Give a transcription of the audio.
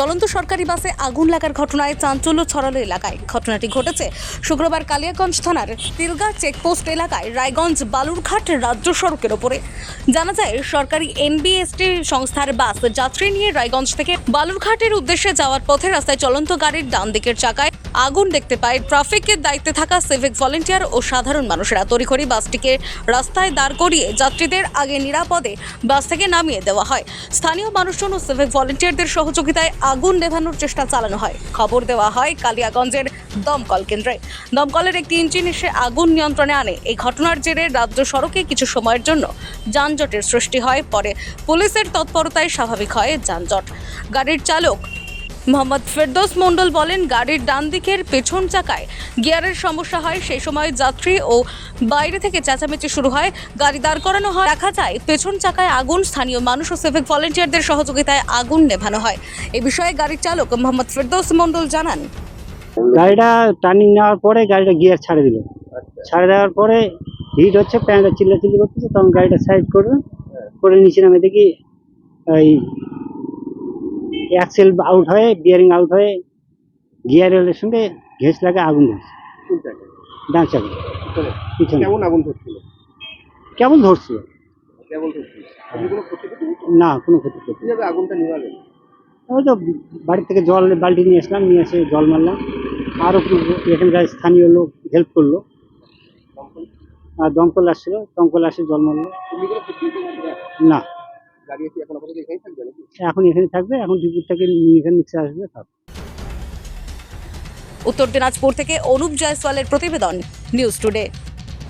চলন্ত সরকারি বাসে আগুন লাগার ঘটনায় চাঞ্চল্য ছড়ালো এলাকায়। ঘটনাটি ঘটেছে শুক্রবার কালিয়াগঞ্জ থানার তিলগা চেকপোস্ট এলাকায় রায়গঞ্জ বালুরঘাট রাজ্য সড়কের ওপরে। জানা যায়, সরকারি এনবিএসটি সংস্থার বাস যাত্রী নিয়ে রায়গঞ্জ থেকে বালুরঘাটের উদ্দেশ্যে যাওয়ার পথে রাস্তায় চলন্ত গাড়ির ডান দিকের চাকায় আগুন দেখতে পায়। ট্রাফিকের দায়িত্বে থাকা সিভিক ভলেন্টিয়ার ও সাধারণ মানুষেরা তড়িঘড়ি বাসটিকে রাস্তায় দাঁড় করিয়ে যাত্রীদের আগে নিরাপদে বাস থেকে নামিয়ে দেওয়া হয়। স্থানীয় মানুষজন ও সিভিক ভলেন্টিয়ারদের সহযোগিতায় আগুন নেভানোর চেষ্টা চালানো হয়। খবর দেওয়া হয় কালিয়াগঞ্জের দমকল কেন্দ্রে। দমকলের একটি ইঞ্জিন এসে আগুন নিয়ন্ত্রণে আনে। এই ঘটনার জেরে রাজ্য সড়কে কিছু সময়ের জন্য যানজটের সৃষ্টি হয়। পরে পুলিশের তৎপরতায় স্বাভাবিক হয় যানজট। গাড়ির চালক মোহাম্মদ ফেরদৌস মণ্ডল বলেন গাড়ির ডান দিকের পেছন চাকায় গিয়ারের সমস্যা হয়। সেই সময় যাত্রী ও বাইরে থেকে চেঁচামেচি শুরু হয়। গাড়ি দাঁড় করানো হয়। দেখা যায় পেছন চাকায় আগুন স্থানীয় মানুষ ও সিভিক ভলেন্টিয়ারদের সহযোগিতায় আগুন নেভানো হয়। এ বিষয়ে গাড়ির চালক মোহাম্মদ ফেরদোস মণ্ডল জানান। গাড়িটা টার্নিং নেওয়ার পরে গাড়িটা গিয়ার ছাড়ে দিল। ছাড়ে দেওয়ার পরে হিট হচ্ছে প্যান্টটা চিল্লাচিল্লি করতেছে তখন গাড়িটা সাইড করে করে নিচে নামে দেখি ওই অ্যাক্সেল আউট হয়ে বিয়ারিং আউট হয়ে গিয়ার রেলের সঙ্গে ঘেস লাগে আগুন ধরছে। ডান চাকা পিছনে। কেমন আগুন ধরছিল? কেমন ধরছিল? কেমন কোনো ক্ষতি না কোনো ক্ষতি করতে আগুনটা নিভালেন? ওই তো বাড়ি থেকে জল বালতি নিয়ে আসলাম নিয়ে এসে জল মারলাম। আরও এখানকার স্থানীয় লোক হেল্প করল। আর দমকল আসছিল দমকল আসে জল মারলো। না। এখন আপাতত এখানেই থাকবে নাকি? এখন এখানে থাকবে। এখন ডিপুর থেকে নিয়ে এখানে নিচে আসবে থাকবে উত্তর দিনাজপুর থেকে অনুপ জয়সওয়ালের প্রতিবেদন নিউজ টুডে।